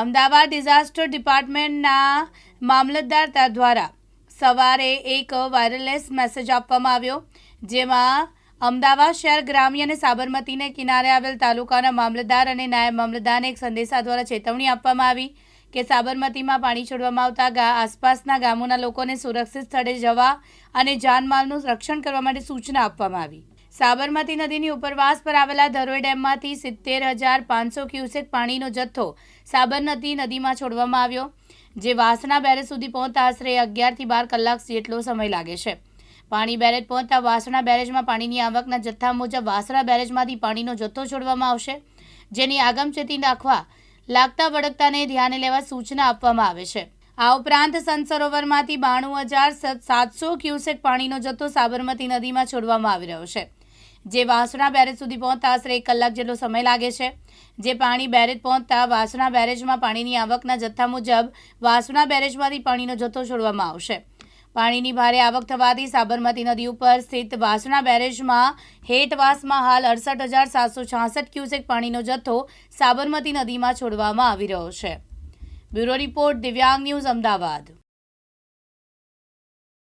Ahmedabad disaster ડિપાર્ટમેન્ટના મામલતદાર દ્વારા સવારે એક વાયરલેસ મેસેજ આપવામાં આવ્યો, જેમાં અમદાવાદ શહેર ગ્રામ્ય અને સાબરમતીને કિનારે આવેલ તાલુકાના મામલતદાર અને નાયબ મામલતદારને એક સંદેશા દ્વારા ચેતવણી આપવામાં આવી કે સાબરમતીમાં પાણી છોડવામાં આવતા આસપાસના ગામોના લોકોને સુરક્ષિત સ્થળે જવા અને જાનમાલનું રક્ષણ કરવા માટે સૂચના આપવામાં આવી. સાબરમતી નદીની ઉપરવાસ પર આવેલા ધરોઈ ડેમમાંથી સિત્તેર હજાર પાંચસો ક્યુસેક પાણીનો જથ્થો સાબરમતી નદીમાં છોડવામાં આવ્યો, જે વાસણા બેરેજ સુધી પહોંચતા આશરે અગિયારથી બાર કલાક જેટલો સમય લાગે છે. પાણી બેરેજ પહોંચતા વાસણા બેરેજમાં પાણીની આવકના જથ્થા મુજબ વાસણા બેરેજમાંથી પાણીનો જથ્થો છોડવામાં આવશે, જેની આગમચેતી રાખવા લાગતા વળગતાને ધ્યાને લેવા સૂચના આપવામાં આવે છે. આ ઉપરાંત સંત સરોવરમાંથી બાણું હજાર સાતસો ક્યુસેક પાણીનો જથ્થો સાબરમતી નદીમાં છોડવામાં આવી રહ્યો છે. જે વાસણા બેરેજ સુધી પહોંચતા આશરે એક કલાક જેટલો સમય લાગે છે. જે પાણી બેરેજ પહોંચતા વાસણા બેરેજમાં પાણીની આવકના જથ્થા મુજબ વાસણા બેરેજમાંથી પાણીનો જથ્થો છોડવામાં આવશે. પાણીની ભારે આવક થવાથી સાબરમતી નદી ઉપર સ્થિત વાસણા બેરેજમાં હેઠવાસમાં હાલ અડસઠ હજાર સાતસો છાસઠ ક્યુસેક પાણીનો જથ્થો સાબરમતી નદીમાં છોડવામાં આવી રહ્યો છે. Bureau report Divyang news Ahmedabad.